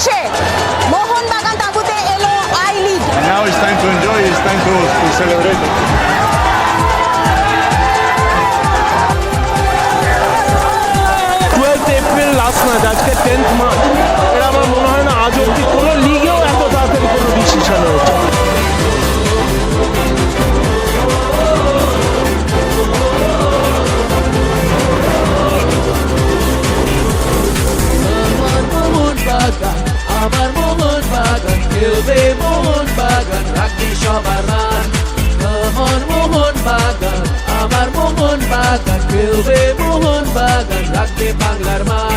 শেষে মোহনবাগান তাঁবুতে এলো I League And now it's time to enjoy, it's time to, to celebrate. Twelfth April last match আজকে tenth March খেলবে মোহন বাগান রাখবে সবার মান আমার মোহন বাগান আমার মোহন বাগান খেলবে মোহন বাগান রাখবে বাংলার মান।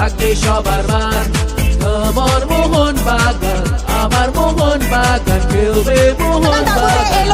রাখবে সবার মান। আমার মোহন বাগান আমার মোহন বাগান খেলবে মোহন বাগান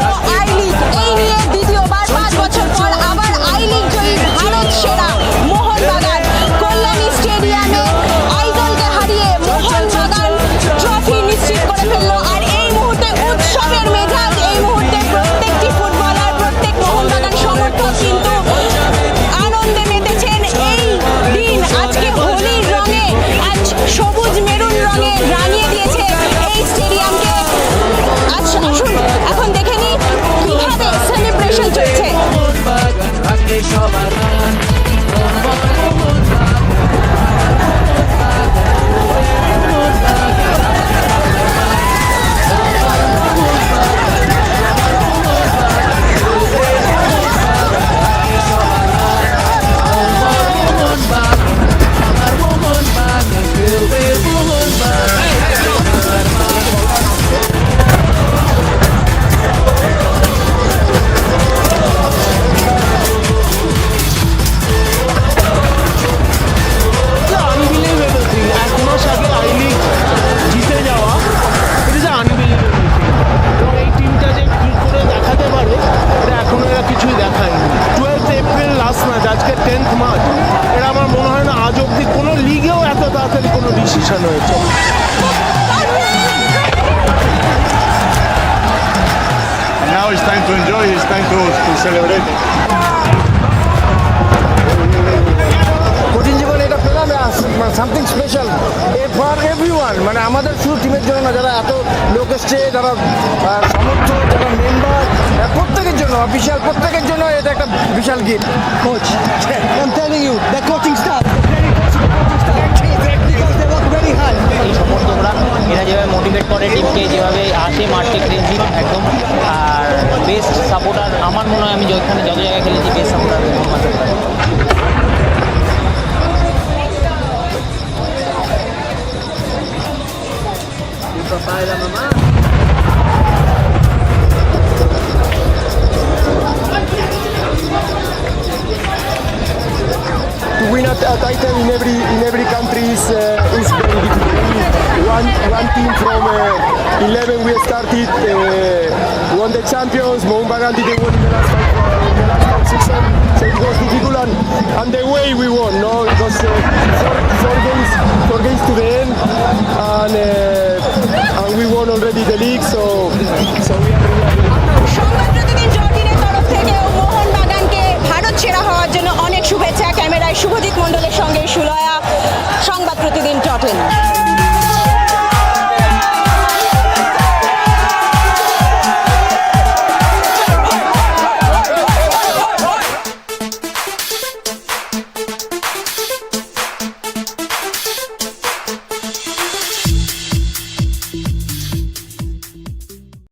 তাড়াতাড়ি কোনো ডিসিশন হয়েছে And now it's time to enjoy, it's time to, to celebrate. কঠিন জীবনে এটা পেলাম সামথিং স্পেশাল ফর এভরিওয়ান মানে আমাদের শুধু টিমের জন্য না যারা এত লোক এসছে যারা সমর্থক যারা মেম্বার প্রত্যেকের জন্য অফিসিয়াল প্রত্যেকের জন্য এটা একটা বিশাল gift coach I telling you the coaching staff করে টিমকে যেভাবে আসে মাঠে ক্রেজি একদম। আর বেস্ট সাপোর্টার আমার মনে হয় আমি যেখানে যত জায়গায় খেলেছি best supporter to win a, a title in every in every country is uh, One one team from uh, 11 we started uh, won the champions. Mohun didn't win in the last five, in the last so it was difficult and, and the way we won. No, it was uh, four, four games four games to the